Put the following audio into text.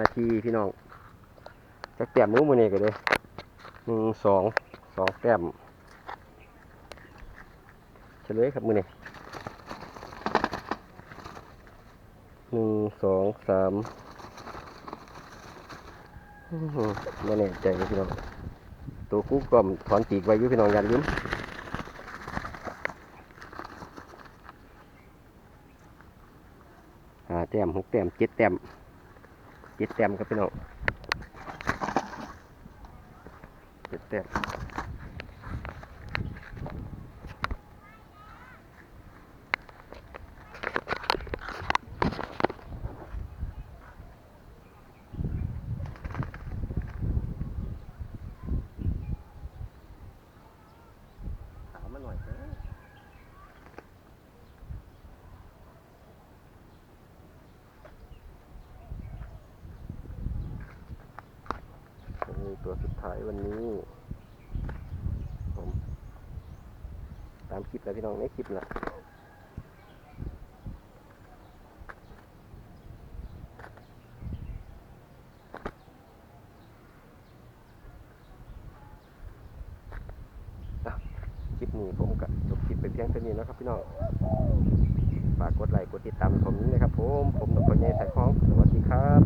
นาทีพี่น้องจักแต้มมือมือนี่ก็เลยหนึ่งสองสองแต้มเฉลยครับมือนี่หนึ่งสองสามมือหือไม่แน่ใจพี่น้องตัวกู้กลมถอนปีกไว้ยู่พี่น้องอย่าลืมห้าแต้มหกแต้มเจ็ดแต้ม เจ็ดแต้มครับพี่น้องเจ็ดแต้มถามมาหน่อยเถอะนี่ ตัวสุดท้ายวันนี้ผมตามคลิปแล้วพี่น้องในคลิปนะคลิปนี้ผมก็จบคลิปไปเพียงเท่านี้นะครับพี่น้องฝากกดไลค์กดติดตามผมนะครับผม ผมนพเยสายคล้อง สวัสดีครับ